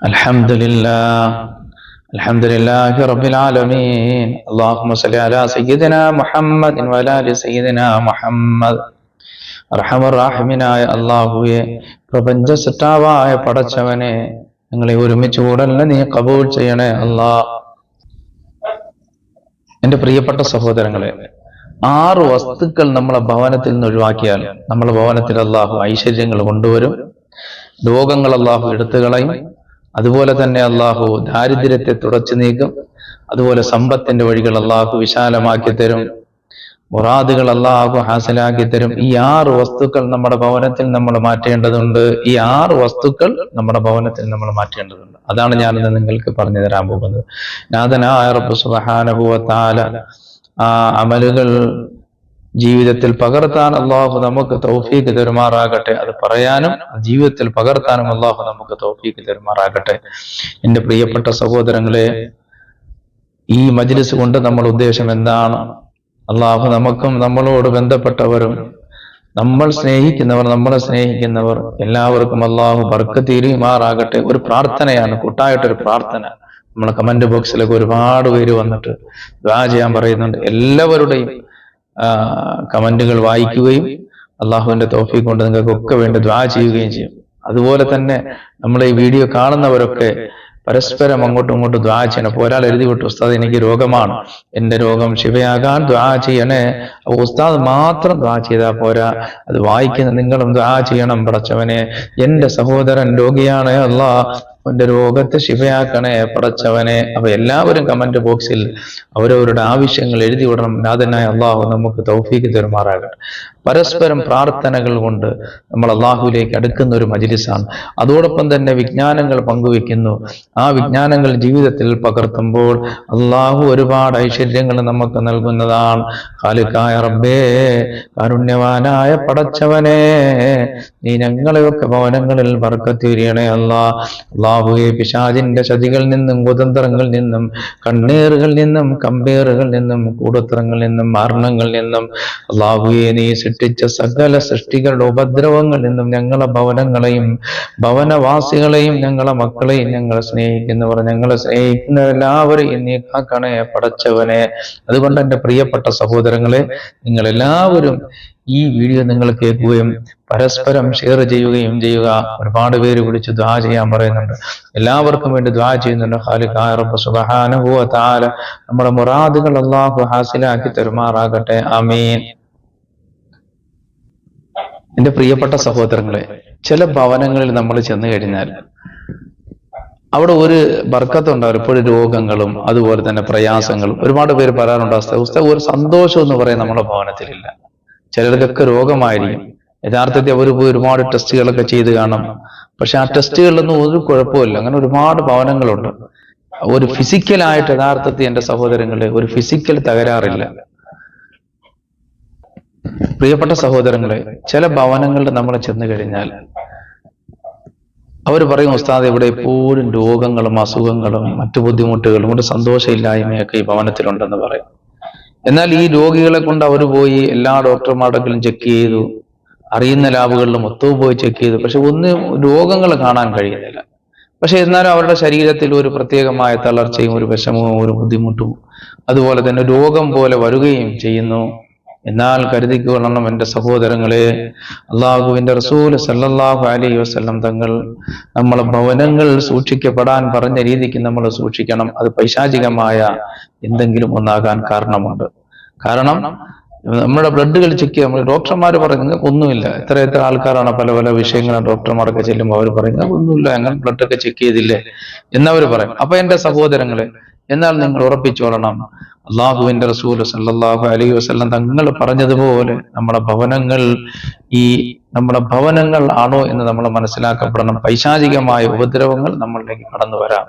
الحمد لله الحمد لله رب العالمين اللهم صل على سيدنا محمد وعلى ال سيدنا محمد റഹമറാഹിമിനായ അള്ളാഹുവെ പ്രപഞ്ച സൃഷ്ടാവായ പടച്ചവനെ ഞങ്ങളെ ഒരുമിച്ച് കൂടല്ല നീ കബൂൾ ചെയ്യണേ അല്ലാ എന്റെ പ്രിയപ്പെട്ട സഹോദരങ്ങളെ ആറ് വസ്തുക്കൾ നമ്മളെ ഭവനത്തിൽ നിന്ന് ഒഴിവാക്കിയാൽ നമ്മളെ ഭവനത്തിൽ അള്ളാഹു ഐശ്വര്യങ്ങൾ കൊണ്ടുവരും രോഗങ്ങൾ അള്ളാഹു എടുത്തു കളയും. അതുപോലെ തന്നെ അള്ളാഹു ദാരിദ്ര്യത്തെ തുടച്ചു നീക്കും. അതുപോലെ സമ്പത്തിന്റെ വഴികൾ അള്ളാഹു വിശാലമാക്കി തരും. മുറാദുകൾ അള്ളാഹു ഹാസിലാക്കി തരും. ഈ ആറ് വസ്തുക്കൾ നമ്മുടെ ഭവനത്തിൽ നമ്മൾ മാറ്റേണ്ടതുണ്ട്. ഈ ആറ് വസ്തുക്കൾ നമ്മുടെ ഭവനത്തിൽ നമ്മൾ മാറ്റേണ്ടതുണ്ട്. അതാണ് ഞാൻ ഇന്ന് നിങ്ങൾക്ക് പറഞ്ഞു തരാൻ പോകുന്നത്. നാഥനായ റബ്ബ് സുബ്ഹാനഹു വ ആ അമലുകൾ ജീവിതത്തിൽ പകർത്താൻ അള്ളാഹു നമുക്ക് തൗഫീക്ക് തെരുമാറാകട്ടെ. അത് പറയാനും ജീവിതത്തിൽ പകർത്താനും അള്ളാഹു നമുക്ക് തൗഫീക്ക് തെരുമാറാകട്ടെ. എന്റെ പ്രിയപ്പെട്ട സഹോദരങ്ങളെ ഈ മജ്ലിസ് കൊണ്ട് നമ്മൾ ഉദ്ദേശം എന്താണ്? അള്ളാഹു നമുക്കും നമ്മളോട് ബന്ധപ്പെട്ടവരും നമ്മൾ സ്നേഹിക്കുന്നവർ നമ്മളെ സ്നേഹിക്കുന്നവർ എല്ലാവർക്കും അള്ളാഹു ബർക്ക് തീരുമാറാകട്ടെ. ഒരു പ്രാർത്ഥനയാണ് കൂട്ടായിട്ടൊരു പ്രാർത്ഥന. നമ്മളെ കമന്റ് ബോക്സിലൊക്കെ ഒരുപാട് പേര് വന്നിട്ട് ദ്വാ ചെയ്യാൻ പറയുന്നുണ്ട്. എല്ലാവരുടെയും കമന്റുകൾ വായിക്കുകയും അള്ളാഹുവിന്റെ തോഫി കൊണ്ട് നിങ്ങൾക്കൊക്കെ വേണ്ടി ദ്വാ ചെയ്യുകയും ചെയ്യും. അതുപോലെ തന്നെ നമ്മൾ ഈ വീഡിയോ കാണുന്നവരൊക്കെ പരസ്പരം അങ്ങോട്ടും ഇങ്ങോട്ടും ദ്വാ ചെയ്യണം. അപ്പോൾ ഒരാൾ എഴുതി വിട്ടു ഉസ്താദ് എനിക്ക് രോഗമാണ്. എന്റെ രോഗം ശിവയാകാൻ ദ്വാ ചെയ്യണേ. അപ്പോൾ ഉസ്താദ് മാത്രം ദ്വാ ചെയ്താൽ പോരാ. അത് വായിക്കുന്ന നിങ്ങളും ദ്വാ ചെയ്യണം പടച്ചവനെ. എന്റെ സഹോദരൻ രോഗിയാണ് അല്ലാ അവന്റെ രോഗത്തെ ശിവയാക്കണേ പടച്ചവനെ. അപ്പൊ എല്ലാവരും കമന്റ് ബോക്സിൽ അവരവരുടെ ആവശ്യങ്ങൾ എഴുതി വിടണം. നാഥനായ അള്ളാഹു നമുക്ക് തൗഫീക്ക് തരുമാറാകട്ടെ. പരസ്പരം പ്രാർത്ഥനകൾ കൊണ്ട് നമ്മൾ അള്ളാഹുവിലേക്ക് അടുക്കുന്ന ഒരു മജിലിസാണ്. അതോടൊപ്പം തന്നെ വിജ്ഞാനങ്ങൾ പങ്കുവെക്കുന്നു ആ വിജ്ഞാനങ്ങൾ ജീവിതത്തിൽ പകർത്തുമ്പോൾ അള്ളാഹു ഒരുപാട് ഐശ്വര്യങ്ങൾ നമുക്ക് നൽകുന്നതാണ്. കാലുക്കായ റബ്ബേ കാരുണ്യവാനായ പടച്ചവനെ നീ ഞങ്ങളെയൊക്കെ ഭവനങ്ങളിൽ വർക്കത്തിരിയണേ അല്ലാ അള്ളാഹുയെ പിശാചിന്റെ ചതികളിൽ നിന്നും കുതന്ത്രങ്ങളിൽ നിന്നും കണ്ണേറുകളിൽ നിന്നും കമ്പേറുകളിൽ നിന്നും കൂടത്രങ്ങളിൽ നിന്നും മരണങ്ങളിൽ നിന്നും അള്ളാഹുയെ നീ സൃഷ്ടിച്ച സകല സൃഷ്ടികളുടെ ഉപദ്രവങ്ങളിൽ നിന്നും ഞങ്ങളെ ഭവനങ്ങളെയും ഭവനവാസികളെയും ഞങ്ങളെ മക്കളെയും ഞങ്ങളെ സ്നേഹിക്കുന്നവർ ഞങ്ങളെ സ്നേഹിക്കുന്ന എല്ലാവരെയും നീ കാക്കണേ പടച്ചവനെ. അതുകൊണ്ട് എന്റെ പ്രിയപ്പെട്ട സഹോദരങ്ങളെ നിങ്ങൾ എല്ലാവരും ഈ വീഡിയോ നിങ്ങൾ കേൾക്കുകയും പരസ്പരം ഷെയർ ചെയ്യുകയും ചെയ്യുക. ഒരുപാട് പേര് വിളിച്ച് ദ്വാ ചെയ്യാൻ പറയുന്നുണ്ട്. എല്ലാവർക്കും വേണ്ടി ദ്വാ ചെയ്യുന്നുണ്ട്. തആല നമ്മുടെ മുറാദുകൾ അള്ളാഹു ഹാസിലാക്കി തെരുമാറാകട്ടെ. അമീൻ എന്റെ പ്രിയപ്പെട്ട സഹോദരങ്ങളെ ചില ഭവനങ്ങളിൽ നമ്മൾ ചെന്ന് കഴിഞ്ഞാൽ അവിടെ ഒരു ബർക്കത്തുണ്ടാവും. എപ്പോഴും രോഗങ്ങളും അതുപോലെ തന്നെ പ്രയാസങ്ങളും. ഒരുപാട് പേര് പറയാറുണ്ട് അവസ്ഥ ഒരു സന്തോഷം എന്ന് പറയാൻ നമ്മുടെ ഭവനത്തിലില്ല. ചിലർക്കൊക്കെ രോഗമായിരിക്കും. യഥാർത്ഥത്തിൽ അവർ പോയി ഒരുപാട് ടെസ്റ്റുകളൊക്കെ ചെയ്ത് കാണും. പക്ഷെ ആ ടെസ്റ്റുകളിലൊന്നും ഒരു കുഴപ്പമില്ല അങ്ങനെ ഒരുപാട് ഭവനങ്ങളുണ്ട്. ഒരു ഫിസിക്കലായിട്ട് യഥാർത്ഥത്തിൽ എന്റെ സഹോദരങ്ങളെ ഒരു ഫിസിക്കൽ തകരാറില്ല. പ്രിയപ്പെട്ട സഹോദരങ്ങളെ ചില ഭവനങ്ങളിൽ നമ്മൾ ചെന്ന് കഴിഞ്ഞാൽ അവർ പറയും ഉസ്താദ് ഇവിടെ എപ്പോഴും രോഗങ്ങളും അസുഖങ്ങളും മറ്റു ബുദ്ധിമുട്ടുകളും ഒരു സന്തോഷമില്ലായ്മയൊക്കെ ഈ ഭവനത്തിലുണ്ടെന്ന് പറയും. എന്നാൽ ഈ രോഗികളെ കൊണ്ട് അവർ പോയി എല്ലാ ഡോക്ടർമാരുടെങ്കിലും ചെക്ക് ചെയ്തു. അറിയുന്ന ലാബുകളിലും മൊത്തവും പോയി ചെക്ക് ചെയ്തു. പക്ഷെ ഒന്ന് രോഗങ്ങൾ കാണാൻ കഴിയുന്നില്ല. പക്ഷെ എന്നാലും അവരുടെ ശരീരത്തിൽ ഒരു പ്രത്യേകമായ തളർച്ചയും ഒരു വിഷമവും ഒരു ബുദ്ധിമുട്ടും അതുപോലെ തന്നെ രോഗം പോലെ വരികയും ചെയ്യുന്നു. എന്നാൽ കരുതിക്കൊള്ളണം എന്റെ സഹോദരങ്ങളെ. അള്ളാഹുവിന്റെ റസൂൽ സല്ലല്ലാഹു അലൈഹി വസ്ലം തങ്ങൾ നമ്മളെ ഭവനങ്ങൾ സൂക്ഷിക്കപ്പെടാൻ പറഞ്ഞ രീതിക്ക് നമ്മൾ സൂക്ഷിക്കണം. അത് പൈശാചികമായ എന്തെങ്കിലും ഒന്നാകാൻ കാരണമുണ്ട്. കാരണം നമ്മുടെ ബ്ലഡുകൾ ചെക്ക് നമ്മൾ ഡോക്ടർമാർ പറയും നിങ്ങൾക്ക് ഒന്നുമില്ല. എത്ര എത്ര ആൾക്കാരാണ് പല പല വിഷയങ്ങളും ഡോക്ടർമാരൊക്കെ ചെല്ലുമ്പോൾ അവർ പറയും ഒന്നുമില്ല ബ്ലഡ് ബ്ലഡൊക്കെ ചെക്ക് ചെയ്തില്ലേ? എന്നവർ പറയും. അപ്പൊ എന്റെ സഹോദരങ്ങളെ എന്നാൽ നിങ്ങൾ ഉറപ്പിച്ചോളണം അള്ളാഹുവിന്റെ റസൂൽ സല്ലാഹു അലൈഹി വസല്ലം തങ്ങൾ പറഞ്ഞതുപോലെ നമ്മുടെ ഭവനങ്ങൾ ഈ നമ്മുടെ ഭവനങ്ങൾ ആണോ എന്ന് നമ്മൾ മനസ്സിലാക്കപ്പെടണം. പൈശാചികമായ ഉപദ്രവങ്ങൾ നമ്മളിലേക്ക് കടന്നു വരാം.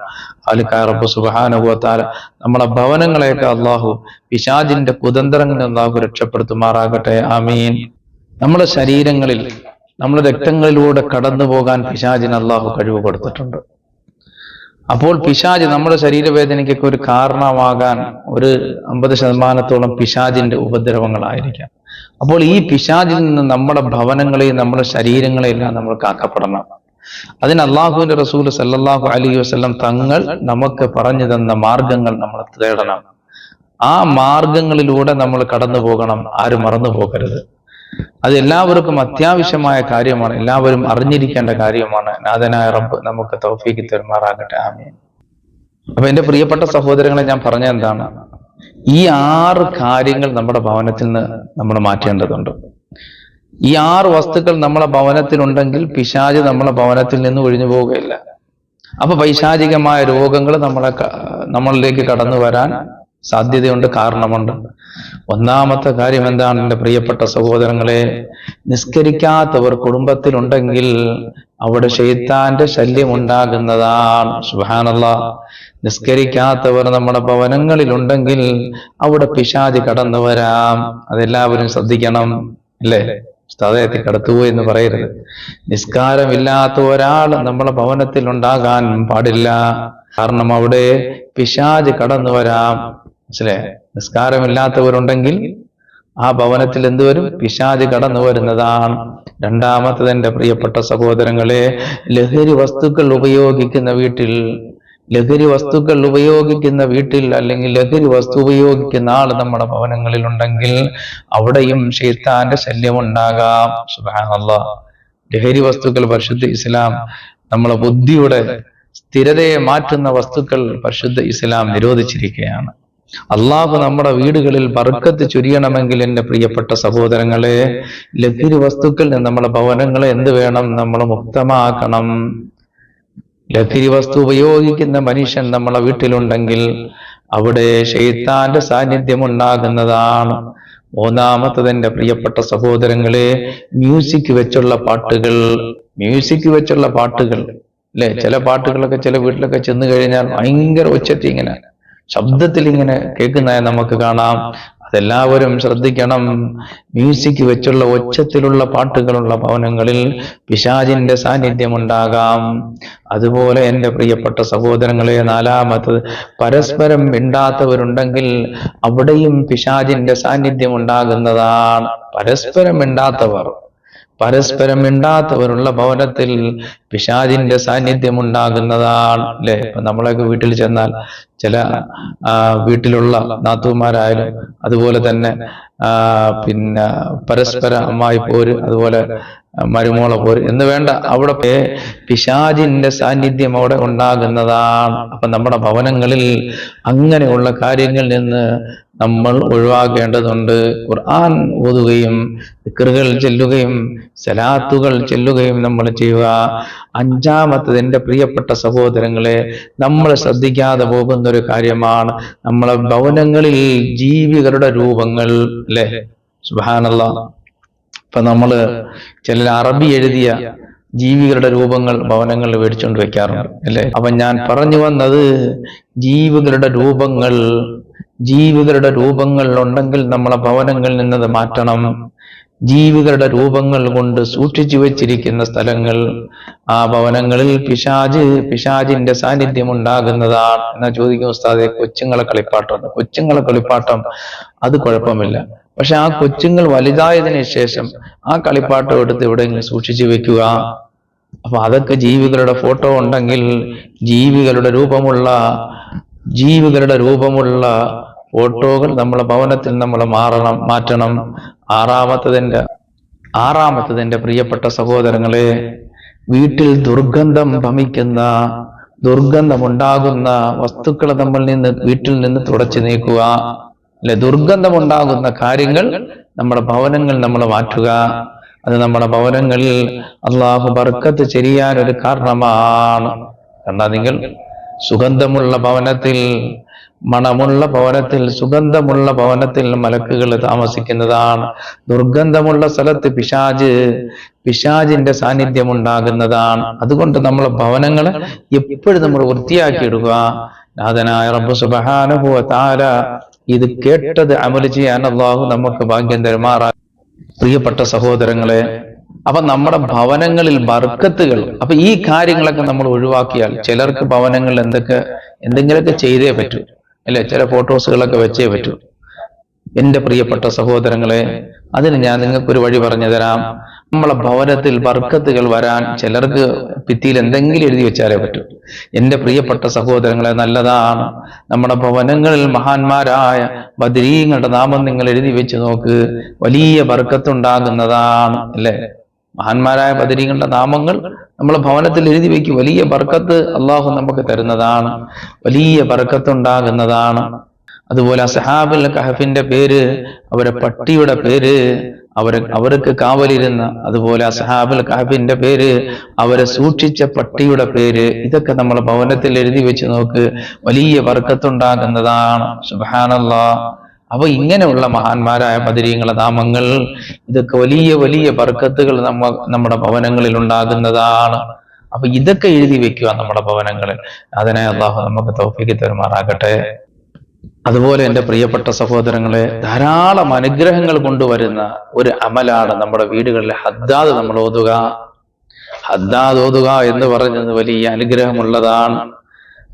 വ തആല നമ്മളെ ഭവനങ്ങളെയൊക്കെ അള്ളാഹു പിശാചിന്റെ കുതന്ത്രങ്ങളിൽ അള്ളാഹു രക്ഷപ്പെടുത്തുമാറാകട്ടെ. ആമീൻ. നമ്മുടെ ശരീരങ്ങളിൽ നമ്മുടെ രക്തങ്ങളിലൂടെ കടന്നു പോകാൻ പിശാജിന് അള്ളാഹു കഴിവ് കൊടുത്തിട്ടുണ്ട്. അപ്പോൾ പിശാജ് നമ്മുടെ ശരീരവേദനയ്ക്കൊക്കെ ഒരു കാരണമാകാൻ ഒരു അമ്പത് ശതമാനത്തോളം പിശാജിന്റെ ഉപദ്രവങ്ങളായിരിക്കാം. അപ്പോൾ ഈ പിശാജിൽ നിന്ന് നമ്മുടെ ഭവനങ്ങളെയും നമ്മുടെ ശരീരങ്ങളെയും എല്ലാം നമ്മൾ കാക്കപ്പെടണം. അതിന് അള്ളാഹുവിന്റെ റസൂൽ സല്ലാഹു അലി വസല്ലം തങ്ങൾ നമുക്ക് പറഞ്ഞു തന്ന മാർഗങ്ങൾ നമ്മൾ തേടണം. ആ മാർഗങ്ങളിലൂടെ നമ്മൾ കടന്നു പോകണം ആരും മറന്നു പോകരുത് അത് എല്ലാവർക്കും അത്യാവശ്യമായ കാര്യമാണ്. എല്ലാവരും അറിഞ്ഞിരിക്കേണ്ട കാര്യമാണ്. നാഥനായ റബ്ബ് നമുക്ക് തൗഫീക്ക് തെരുമാറാകട്ടെ. ആമീൻ. അപ്പൊ എന്റെ പ്രിയപ്പെട്ട സഹോദരങ്ങളെ ഞാൻ പറഞ്ഞ എന്താണ്? ഈ ആറ് കാര്യങ്ങൾ നമ്മുടെ ഭവനത്തിൽ നിന്ന് നമ്മൾ മാറ്റേണ്ടതുണ്ട്. ഈ ആറ് വസ്തുക്കൾ നമ്മളെ ഭവനത്തിലുണ്ടെങ്കിൽ പിശാജ് നമ്മളെ ഭവനത്തിൽ നിന്ന് ഒഴിഞ്ഞു പോവുകയില്ല. അപ്പൊ പൈശാചികമായ രോഗങ്ങൾ നമ്മളെ നമ്മളിലേക്ക് കടന്നു വരാൻ സാധ്യതയുണ്ട് കാരണമുണ്ട്. ഒന്നാമത്തെ കാര്യം എന്താണ്? എന്റെ പ്രിയപ്പെട്ട സഹോദരങ്ങളെ നിസ്കരിക്കാത്തവർ കുടുംബത്തിലുണ്ടെങ്കിൽ അവിടെ ശൈത്താന്റെ ശല്യം ഉണ്ടാകുന്നതാണ്. സുഹാനല്ല നിസ്കരിക്കാത്തവർ നമ്മുടെ ഭവനങ്ങളിലുണ്ടെങ്കിൽ അവിടെ പിശാചി കടന്നു വരാം. അതെല്ലാവരും ശ്രദ്ധിക്കണം അല്ലേ? സ്ഥലത്തിൽ കടത്തുപോയി എന്ന് പറയരുത്. നിസ്കാരമില്ലാത്ത ഒരാൾ നമ്മളെ ഭവനത്തിൽ ഉണ്ടാകാൻ പാടില്ല. കാരണം അവിടെ പിശാജ് കടന്നു വരാം. മനസ്സിലെ? നിസ്കാരമില്ലാത്തവരുണ്ടെങ്കിൽ ആ ഭവനത്തിൽ എന്തുവരും പിശാജ് കടന്നു വരുന്നതാണ്. രണ്ടാമത്തത് എന്റെ പ്രിയപ്പെട്ട സഹോദരങ്ങളെ ലഹരി വസ്തുക്കൾ ഉപയോഗിക്കുന്ന വീട്ടിൽ ലഹരി വസ്തുക്കൾ ഉപയോഗിക്കുന്ന വീട്ടിൽ അല്ലെങ്കിൽ ലഹരി വസ്തു ഉപയോഗിക്കുന്ന ആൾ നമ്മുടെ ഭവനങ്ങളിൽ ഉണ്ടെങ്കിൽ അവിടെയും ശൈത്താന്റെ ശല്യം ഉണ്ടാകാം സുബാനല്ല ലഹരി വസ്തുക്കൾ പരിശുദ്ധ ഇസ്ലാം. നമ്മളെ ബുദ്ധിയുടെ സ്ഥിരതയെ മാറ്റുന്ന വസ്തുക്കൾ പരിശുദ്ധ ഇസ്ലാം നിരോധിച്ചിരിക്കുകയാണ്. അള്ളാഹു നമ്മുടെ വീടുകളിൽ ബർക്കത്ത് ചുരിയണമെങ്കിൽ എന്റെ പ്രിയപ്പെട്ട സഹോദരങ്ങളെ ലഹരി വസ്തുക്കൾ നമ്മുടെ ഭവനങ്ങളെ എന്ത് വേണം നമ്മൾ മുക്തമാക്കണം. ലഹരി വസ്തു ഉപയോഗിക്കുന്ന മനുഷ്യൻ നമ്മളെ വീട്ടിലുണ്ടെങ്കിൽ അവിടെ ശൈത്താന്റെ സാന്നിധ്യം ഉണ്ടാകുന്നതാണ്. മൂന്നാമത്തത് എന്റെ പ്രിയപ്പെട്ട സഹോദരങ്ങളെ മ്യൂസിക് വെച്ചുള്ള പാട്ടുകൾ മ്യൂസിക് വെച്ചുള്ള പാട്ടുകൾ. അല്ലെ? ചില പാട്ടുകളൊക്കെ ചില വീട്ടിലൊക്കെ ചെന്ന് കഴിഞ്ഞാൽ ഭയങ്കര ഉച്ചത്തി ഇങ്ങനെ ശബ്ദത്തിൽ ഇങ്ങനെ കേൾക്കുന്നതായി നമുക്ക് കാണാം. അതെല്ലാവരും ശ്രദ്ധിക്കണം. മ്യൂസിക് വെച്ചുള്ള ഒച്ചത്തിലുള്ള പാട്ടുകളുള്ള ഭവനങ്ങളിൽ പിശാചിന്റെ സാന്നിധ്യം ഉണ്ടാകാം അതുപോലെ എന്റെ പ്രിയപ്പെട്ട സഹോദരങ്ങളെ നാലാമത്തത് പരസ്പരം മിണ്ടാത്തവരുണ്ടെങ്കിൽ അവിടെയും പിശാചിന്റെ സാന്നിധ്യം ഉണ്ടാകുന്നതാണ് പരസ്പരം മിണ്ടാത്തവർ. പരസ്പരം മിണ്ടാത്തവരുള്ള ഭവനത്തിൽ പിശാജിന്റെ സാന്നിധ്യം ഉണ്ടാകുന്നതാണ് അല്ലെ? ഇപ്പൊ നമ്മളൊക്കെ വീട്ടിൽ ചെന്നാൽ ചില വീട്ടിലുള്ള നാത്തുമാരായാലും അതുപോലെ തന്നെ പിന്നെ പരസ്പര അമ്മായി പോര് അതുപോലെ മരുമോള പോര്. എന്ന് വേണ്ട അവിടെ പിശാജിന്റെ സാന്നിധ്യം അവിടെ ഉണ്ടാകുന്നതാണ്. അപ്പൊ നമ്മുടെ ഭവനങ്ങളിൽ അങ്ങനെയുള്ള കാര്യങ്ങളിൽ നിന്ന് നമ്മൾ ഒഴിവാക്കേണ്ടതുണ്ട് ഖുർആൻ ഓതുകയും ദിക്കറുകൾ ചെല്ലുകയും സലാത്തുകൾ ചെല്ലുകയും നമ്മൾ ചെയ്യുക. അഞ്ചാമത്തത് എന്റെ പ്രിയപ്പെട്ട സഹോദരങ്ങളെ നമ്മൾ ശ്രദ്ധിക്കാതെ പോകുന്ന ഒരു കാര്യമാണ് നമ്മളെ ഭവനങ്ങളിൽ ജീവികളുടെ രൂപങ്ങൾ അല്ലേ? സുബാനല്ല ഇപ്പൊ നമ്മൾ ചില അറബി എഴുതിയ ജീവികളുടെ രൂപങ്ങൾ ഭവനങ്ങളിൽ മേടിച്ചുകൊണ്ട് വെക്കാറുണ്ട് അല്ലെ? അപ്പൊ ഞാൻ പറഞ്ഞു വന്നത് ജീവികളുടെ രൂപങ്ങൾ ജീവികളുടെ രൂപങ്ങൾ ഉണ്ടെങ്കിൽ നമ്മളെ ഭവനങ്ങളിൽ നിന്നത് മാറ്റണം. ജീവികളുടെ രൂപങ്ങൾ കൊണ്ട് സൂക്ഷിച്ചു വെച്ചിരിക്കുന്ന സ്ഥലങ്ങൾ ആ ഭവനങ്ങളിൽ പിശാജ് പിശാജിന്റെ സാന്നിധ്യം ഉണ്ടാകുന്നതാണ് എന്നാ ചോദിക്കും ഉസ്താദെ. കൊച്ചുങ്ങളെ കളിപ്പാട്ടം. കൊച്ചുങ്ങളെ കളിപ്പാട്ടം അത് കുഴപ്പമില്ല. പക്ഷെ ആ കൊച്ചുങ്ങൾ വലുതായതിനു ശേഷം ആ കളിപ്പാട്ടം എടുത്ത് എവിടെയെങ്കിലും സൂക്ഷിച്ചു വെക്കുക. അപ്പൊ അതൊക്കെ ജീവികളുടെ ഫോട്ടോ ഉണ്ടെങ്കിൽ ജീവികളുടെ രൂപമുള്ള ജീവികളുടെ രൂപമുള്ള ഫോട്ടോകൾ നമ്മളെ ഭവനത്തിൽ നമ്മൾ മാറണം മാറ്റണം. ആറാമത്തതിന്റെ ആറാമത്തതിന്റെ പ്രിയപ്പെട്ട സഹോദരങ്ങളെ വീട്ടിൽ ദുർഗന്ധം ഭമിക്കുന്ന ദുർഗന്ധമുണ്ടാകുന്ന വസ്തുക്കളെ നമ്മൾ നിന്ന് വീട്ടിൽ നിന്ന് തുടച്ചു നീക്കുക. അല്ലെ ദുർഗന്ധമുണ്ടാകുന്ന കാര്യങ്ങൾ നമ്മുടെ ഭവനങ്ങൾ നമ്മൾ മാറ്റുക. അത് നമ്മുടെ ഭവനങ്ങളിൽ അള്ളാഹു ബർക്കത്ത് ചെരിയാനൊരു കാരണമാണ്. കാരണം നിങ്ങൾ സുഗന്ധമുള്ള ഭവനത്തിൽ മണമുള്ള ഭവനത്തിൽ സുഗന്ധമുള്ള ഭവനത്തിൽ മലക്കുകൾ താമസിക്കുന്നതാണ്. ദുർഗന്ധമുള്ള സ്ഥലത്ത് പിശാജ് പിശാജിന്റെ സാന്നിധ്യം ഉണ്ടാകുന്നതാണ് അതുകൊണ്ട് നമ്മളെ ഭവനങ്ങൾ എപ്പോഴും നമ്മൾ വൃത്തിയാക്കിയിടുക നാഥനായ റബ്ബു സുബഹാനുഭവ താര ഇത് കേട്ടത് അമൽ ചെയ്യാൻ അള്ളാഹു നമുക്ക് ഭാഗ്യം തരുമാറാ പ്രിയപ്പെട്ട സഹോദരങ്ങളെ അപ്പൊ നമ്മുടെ ഭവനങ്ങളിൽ ബർക്കത്തുകൾ അപ്പൊ ഈ കാര്യങ്ങളൊക്കെ നമ്മൾ ഒഴിവാക്കിയാൽ ചിലർക്ക് ഭവനങ്ങളിൽ എന്തൊക്കെ എന്തെങ്കിലുമൊക്കെ ചെയ്തേ പറ്റൂ. അല്ലെ? ചില ഫോട്ടോസുകളൊക്കെ വെച്ചേ പറ്റൂ. എന്റെ പ്രിയപ്പെട്ട സഹോദരങ്ങളെ അതിന് ഞാൻ നിങ്ങൾക്കൊരു വഴി പറഞ്ഞു തരാം. നമ്മളെ ഭവനത്തിൽ ബർക്കത്തുകൾ വരാൻ ചിലർക്ക് ഭിത്തിയിൽ എന്തെങ്കിലും എഴുതി വെച്ചാലേ പറ്റൂ. എന്റെ പ്രിയപ്പെട്ട സഹോദരങ്ങളെ നല്ലതാണ്. നമ്മുടെ ഭവനങ്ങളിൽ മഹാന്മാരായ ബദരീങ്ങളുടെ നാമം നിങ്ങൾ എഴുതി വെച്ച് നോക്ക്. വലിയ ബർക്കത്തുണ്ടാകുന്നതാണ് അല്ലേ? മഹാന്മാരായ ബദരീങ്ങളുടെ നാമങ്ങൾ നമ്മളെ ഭവനത്തിൽ എഴുതി വയ്ക്കും വലിയ ബർക്കത്ത് അള്ളാഹു നമുക്ക് തരുന്നതാണ്. വലിയ ബർക്കത്ത് ഉണ്ടാകുന്നതാണ് അതുപോലെ അസഹാബുൽ കഹഫിന്റെ പേര് അവരെ പട്ടിയുടെ പേര് അവരെ അവർക്ക് കാവലിരുന്ന അതുപോലെ അസഹാബുൽ കഹഫിന്റെ പേര് അവരെ സൂക്ഷിച്ച പട്ടിയുടെ പേര് ഇതൊക്കെ നമ്മൾ ഭവനത്തിൽ എഴുതി വെച്ച് നോക്ക്. വലിയ വർക്കത്തുണ്ടാകുന്നതാണ് സുബാനല്ലാ അപ്പൊ ഇങ്ങനെയുള്ള മഹാന്മാരായ പതിരീങ്ങളെ നാമങ്ങൾ ഇതൊക്കെ വലിയ വലിയ ബർക്കത്തുകൾ നമ്മ നമ്മുടെ ഭവനങ്ങളിൽ ഉണ്ടാകുന്നതാണ്. അപ്പൊ ഇതൊക്കെ എഴുതി വെക്കുക നമ്മുടെ ഭവനങ്ങളിൽ. അതിനെ അള്ളാഹു നമുക്ക് തോഫിക്ക് തരുമാറാകട്ടെ. അതുപോലെ എന്റെ പ്രിയപ്പെട്ട സഹോദരങ്ങളെ ധാരാളം അനുഗ്രഹങ്ങൾ കൊണ്ടുവരുന്ന ഒരു അമലാണ് നമ്മുടെ വീടുകളിലെ ഹദ്ദാദ് നമ്മൾ ഓതുക. ഹദ്ദാദ് ഓതുക എന്ന് പറഞ്ഞത് വലിയ അനുഗ്രഹമുള്ളതാണ്.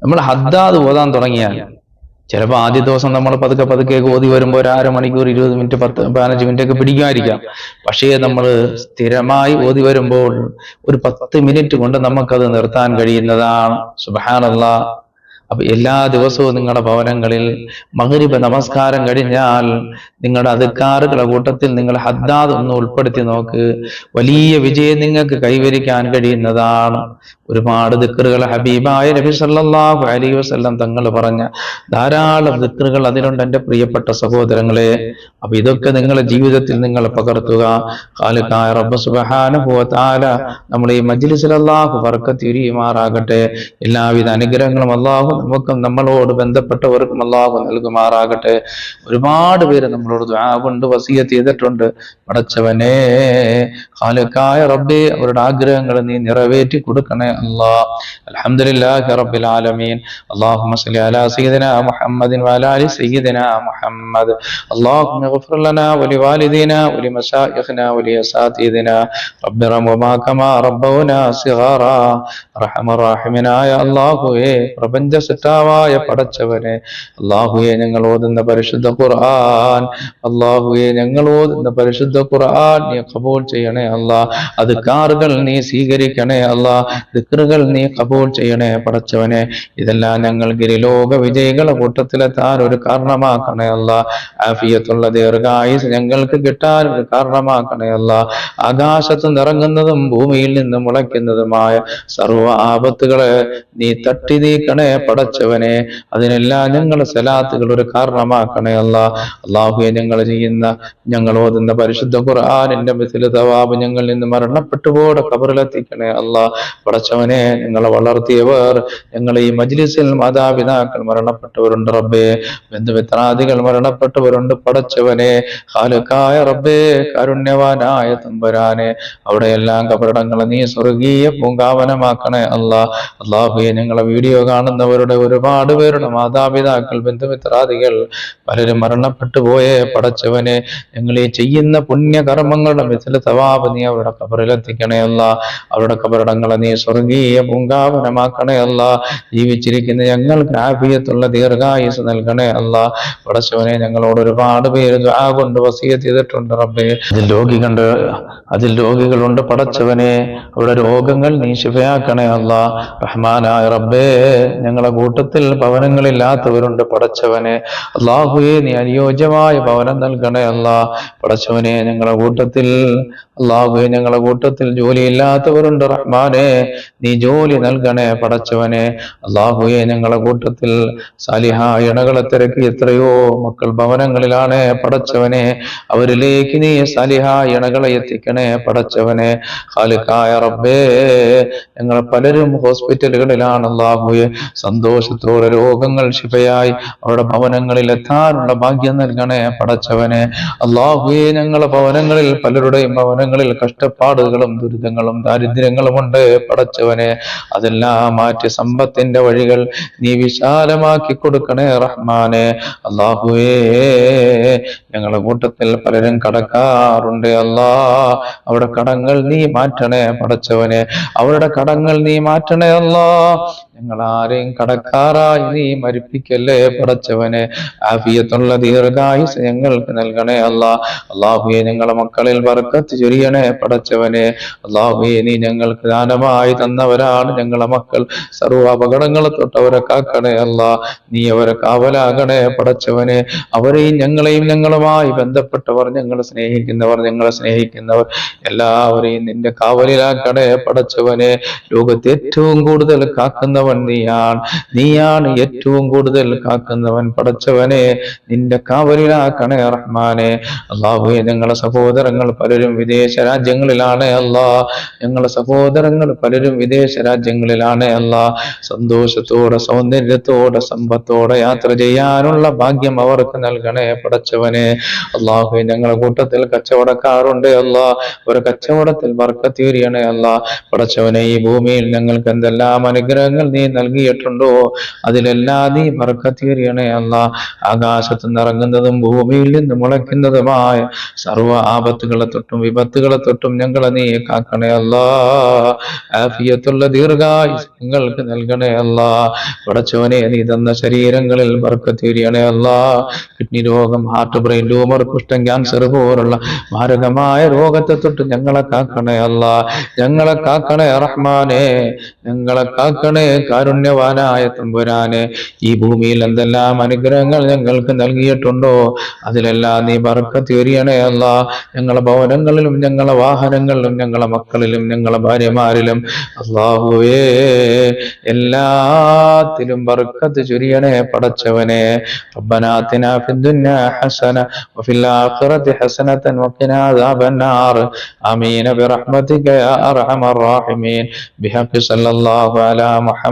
നമ്മൾ ഹദ്ദാദ് ഓതാൻ തുടങ്ങിയാൽ ചിലപ്പോൾ ആദ്യ ദിവസം നമ്മൾ പതുക്കെ പതുക്കെ ഓതി വരുമ്പോൾ ഒരു അര മണിക്കൂർ ഇരുപത് മിനിറ്റ് പത്ത് പതിനഞ്ച് മിനിറ്റ് ഒക്കെ പിടിക്കുമായിരിക്കാം പക്ഷേ നമ്മൾ സ്ഥിരമായി ഓതി വരുമ്പോൾ ഒരു പത്ത് മിനിറ്റ് കൊണ്ട് നമുക്കത് നിർത്താൻ കഴിയുന്നതാണ്. സുബാനല്ല അപ്പൊ എല്ലാ ദിവസവും നിങ്ങളുടെ ഭവനങ്ങളിൽ മകരിബ നമസ്കാരം കഴിഞ്ഞാൽ നിങ്ങളുടെ അധികാറുകളുടെ കൂട്ടത്തിൽ നിങ്ങൾ ഹദ്ദാദ് ഒന്ന് ഉൾപ്പെടുത്തി നോക്ക്. വലിയ വിജയം നിങ്ങൾക്ക് കൈവരിക്കാൻ കഴിയുന്നതാണ്. ഒരുപാട് ദിക്കറുകൾ ഹബീബായ നബി സല്ലാഹു അലൈഹി വസല്ലം തങ്ങൾ പറഞ്ഞ ധാരാളം ദിക്കറുകൾ അതിലുണ്ട് എന്റെ പ്രിയപ്പെട്ട സഹോദരങ്ങളെ. അപ്പൊ ഇതൊക്കെ നിങ്ങളുടെ ജീവിതത്തിൽ നിങ്ങൾ പകർത്തുക. കാലുക്കായ റബ്ബ് സുബ്ഹാനഹു നമ്മൾ ഈ മജ്ലിസിൽ അല്ലാഹു ബർക്കത്ത് ഇരിയുമാറാകട്ടെ. എല്ലാവിധ അനുഗ്രഹങ്ങളും അള്ളാഹു നമുക്കും നമ്മളോട് ബന്ധപ്പെട്ടവർക്കും അള്ളാഹു നൽകുമാറാകട്ടെ. ഒരുപാട് പേര് നമ്മളോട് ദുആ കൊണ്ട് വസിയത്ത് ചെയ്തിട്ടുണ്ട്. പടച്ചവനെ കാലുക്കായ റബ്ബെ അവരുടെ ആഗ്രഹങ്ങൾ നീ നിറവേറ്റി കൊടുക്കണേ. അല്ലാ അൽഹംദുലില്ലാഹി റബ്ബിൽ ആലമീൻ اللهم صل على سيدنا محمد وعلى ال سيدنا محمد اللهم اغفر لنا ولوالدينا ولمشايخنا ولأساتذتنا رب ارحمهما كما ربونا صغارا റഹമ റാഹിമിനായ അള്ളാഹുവെ പ്രപഞ്ച സിട്ടാവായ പടച്ചവനെ അള്ളാഹുവെ ഞങ്ങൾ ഓതുന്ന പരിശുദ്ധ ഖുർആൻ അള്ളാഹുവെ ഞങ്ങൾ ഓതുന്ന പരിശുദ്ധ ഖുർആൻ നീ കബൂൽ ചെയ്യണേ അല്ലാ അത് കാറുകൾ നീ സ്വീകരിക്കണേ അല്ലാ ദിക്റുകൾ നീ കബൂൾ ചെയ്യണേ പടച്ചവനെ. ഇതെല്ലാം ഞങ്ങൾ ഗിരിലോക വിജയികളെ കൂട്ടത്തിലെത്താൻ ഒരു കാരണമാക്കണേ അല്ല. ആഫിയത്തുള്ള ദീർഘായുസ് ഞങ്ങൾക്ക് കിട്ടാൻ ഒരു കാരണമാക്കണേ അല്ല. ആകാശത്ത് നിറങ്ങുന്നതും ഭൂമിയിൽ നിന്ന് മുളയ്ക്കുന്നതുമായ സർവ ആപത്തുകളെ നീ തട്ടി നീക്കണേ പടച്ചവനെ. അതിനെല്ലാം ഞങ്ങൾ സലാത്തുകൾ ഒരു കാരണമാക്കണേ അല്ല. അള്ളാഹുയെ ഞങ്ങൾ ചെയ്യുന്ന ഞങ്ങൾ ഓതുന്ന പരിശുദ്ധ ഖുർആാനിന്റെ മിസിലെ തവാബ് ഞങ്ങളിൽ നിന്ന് മരണപ്പെട്ടുപോടെ കബറിലെത്തിക്കണേ അല്ല. പടച്ചവനെ ഞങ്ങളെ വളർത്തിയവർ ഞങ്ങൾ ഈ മജ്ലിസിൽ മാതാപിതാക്കൾ മരണപ്പെട്ടവരുണ്ട് റബ്ബേ. ബന്ധുമിത്രാദികൾ മരണപ്പെട്ടവരുണ്ട് പടച്ചവനെ. ഹാലുക്കായ റബ്ബേ കാരുണ്യവാനായ തമ്പുരാനെ. അവിടെയെല്ലാം കബറിടങ്ങളെ നീ സ്വർഗീയ പൂങ്കാവനമാക്കണേ അല്ലാ. അള്ളാഹുയെ ഞങ്ങളെ വീഡിയോ കാണുന്നവരുടെ ഒരുപാട് പേരുടെ മാതാപിതാക്കൾ ബന്ധുമിത്രാദികൾ പലരും മരണപ്പെട്ടു പോയേ പടച്ചവനെ. ഞങ്ങൾ ഈ ചെയ്യുന്ന പുണ്യകർമ്മങ്ങളുടെ മിഥില തവാബ് നീ അവരുടെ കബറിലെത്തിക്കണേ അല്ല. അവരുടെ കബറിടങ്ങളെ നീ സ്വർഗീയ പൂങ്കാവനമാക്കണേ അല്ല. ജീവിച്ചിരിക്കുന്ന ഞങ്ങൾക്ക് ആഫിയത്തുള്ള ദീർഘായുസ് നൽകണേ അല്ല. പടച്ചവനെ ഞങ്ങളോട് ഒരുപാട് പേര് ദുആ കൊണ്ട് വസീയത്ത് ചെയ്തിട്ടുണ്ട് റബ്ബേ. അതിൽ രോഗികളുണ്ട് അതിൽ രോഗികളുണ്ട് പടച്ചവനെ. അവിടെ രോഗങ്ങൾ നീ ശിഫയാക്കണേ അല്ല. റഹ്മാനായ റബ്ബേ ഞങ്ങളെ കൂട്ടത്തിൽ ഭവനങ്ങളില്ലാത്തവരുണ്ട് പടച്ചവനെ. അള്ളാഹുയെ നീ അനുയോജ്യമായ ഭവനം നൽകണേ അല്ല. പടച്ചവനെ ഞങ്ങളുടെ കൂട്ടത്തിൽ അള്ളാഹുയെ ഞങ്ങളെ കൂട്ടത്തിൽ ജോലിയില്ലാത്തവരുണ്ട് റഹ്മാനെ. നീ ജോലി നൽകണേ പടച്ചവനെ. അള്ളാഹുയെ ഞങ്ങളെ കൂട്ടത്തിൽ സാലിഹ ഇണകളെ തിരക്കി എത്രയോ മക്കൾ ഭവനങ്ങളിലാണ് പടച്ചവനെ. അവരിലേക്ക് നീ സാലിഹ ഇണകളെ എത്തിക്കണേ പടച്ചവനെ. ഖാലിഖായ റബ്ബേ ഞങ്ങൾ പലരും ഹോസ്പിറ്റലുകളിലാണ് അള്ളാഹുയെ സന്തോഷത്തോടെ രോഗങ്ങൾ ശിഫയായി അവരുടെ ഭവനങ്ങളിൽ എത്താനുള്ള ഭാഗ്യം നൽകണേ പടച്ചവനെ. അള്ളാഹുയെ ഞങ്ങളെ ഭവനങ്ങളിൽ പലരുടെയും ഭവനങ്ങളിൽ കഷ്ടപ്പാടുകളും ദുരിതങ്ങളും ദാരിദ്ര്യങ്ങളും ഉണ്ട്. പടച്ചവനെ അതെല്ലാം മാറ്റി സമ്പത്തിന്റെ വഴികൾ നീ വിശാലമാക്കി കൊടുക്കണേ റഹ്മാനെ. അള്ളാഹുവേ ഞങ്ങളുടെ കൂട്ടത്തിൽ പലരും കടക്കാറുണ്ട്. അല്ലാ അവരുടെ കടങ്ങൾ നീ മാറ്റണേ പടച്ചവനെ. അവരുടെ കടങ്ങൾ നീ മാറ്റണേ അല്ലാ. ഞങ്ങൾ ആരെയും കടക്കാറായി നീ മരിപ്പിക്കല്ലേ പടച്ചവനെ? ആഫിയത്തുള്ള ദീർഘായുസ് ഞങ്ങൾക്ക് നൽകണേ അല്ല. അള്ളാഹുയെ ഞങ്ങളെ മക്കളിൽ ബർക്കത്ത് ചൊരിയണേ പടച്ചവനെ. അള്ളാഹുയെ നീ ഞങ്ങൾക്ക് ദാനമായി തന്നവരാണ് ഞങ്ങളെ മക്കൾ. സർവ അപകടങ്ങളെ തൊട്ട് അവരെ കാക്കണേ അല്ല. നീ അവരെ കാവലാകണേ പടച്ചവനെ. അവരെയും ഞങ്ങളെയും ഞങ്ങളുമായി ബന്ധപ്പെട്ടവർ ഞങ്ങളെ സ്നേഹിക്കുന്നവർ ഞങ്ങളെ സ്നേഹിക്കുന്നവർ എല്ലാവരെയും നിന്റെ കാവലിലാക്കണേ പടച്ചവനെ. ലോകത്തെ ഏറ്റവും കൂടുതൽ കാക്കുന്നവൻ നീയാണ്. നീയാണ് ഏറ്റവും കൂടുതൽ കാക്കുന്നവൻ പടച്ചവനെ നിന്റെ കാവലിലാക്കണേ റഹ്മാനെ. അള്ളാഹുയെ ഞങ്ങളെ സഹോദരങ്ങൾ പലരും വിദേശ രാജ്യങ്ങളിലാണ് അല്ലാ. ഞങ്ങളെ സഹോദരങ്ങൾ പലരും വിദേശ രാജ്യങ്ങളിലാണ് അല്ലാ. സന്തോഷത്തോടെ സൗന്ദര്യത്തോടെ സമ്പത്തോടെ യാത്ര ചെയ്യാനുള്ള ഭാഗ്യം അവർക്ക് നൽകണേ പടച്ചവനെ അള്ളാഹു ഞങ്ങളുടെ കൂട്ടത്തിൽ കച്ചവടക്കാരുണ്ട് അല്ലാ. ഒരു കച്ചവടത്തിൽ വർക്കത്തീരിയണേ അല്ല. പടച്ചവനെ ഈ ഭൂമിയിൽ ഞങ്ങൾക്ക് എന്തെല്ലാം അനുഗ്രഹങ്ങൾ നീ നൽകിയിട്ടുണ്ടോ? അതിലെല്ലാം നീ പറക്കത്തീരിയണേ അല്ല. ആകാശത്ത് നിറങ്ങുന്നതും ഭൂമിയിൽ നിന്ന് മുളയ്ക്കുന്നതുമായ സർവ ആപത്തുകളെ തൊട്ടും വിപത്തുകളെ തൊട്ടും ഞങ്ങളെ നീ കാക്കണേ അല്ല. ആഫിയത്തുള്ള ദീർഘായുസ് നിങ്ങൾക്ക് നൽകണേ അല്ല. പടച്ചവനെ നീ തന്ന ശരീരങ്ങളിൽ പറക്കത്തീരിയണേ അല്ല. കിഡ്നി രോഗം ഹാർട്ട് ബ്രെയിൻ ട്യൂമർ കുഷ്ഠം ക്യാൻസർ പോലുള്ള മാരകമായ രോഗത്തെ തൊട്ട് ഞങ്ങളെ കാക്കണേ അല്ല. ഞങ്ങളെ കാക്കണേ റഹ്മാനെ. ഞങ്ങളെ കാക്കണേ കാരുണ്യവാനായ തമ്പുരാനെ ഈ ഭൂമിയിൽ എന്തെല്ലാം അനുഗ്രഹങ്ങൾ ഞങ്ങൾക്ക് നൽകിയിട്ടുണ്ടോ അതിലെല്ലാം നീ ബർക്കത്ത് എറിയണേ അല്ല ഞങ്ങളെ ഭവനങ്ങളിലും ഞങ്ങളെ വാഹനങ്ങളിലും ഞങ്ങളെ മക്കളിലും ഞങ്ങളെ ഭാര്യമാരിലും അള്ളാഹുവേ എല്ലാത്തിലും ബർക്കത്ത് ചൊരിയണേ പടച്ചവനെ ربنا آتنا في الدنيا حسنة وفي الآخرة حسنة وقنا عذاب النار آمين برحمتك يا أرحم الراحمين بحق صلى الله على محمد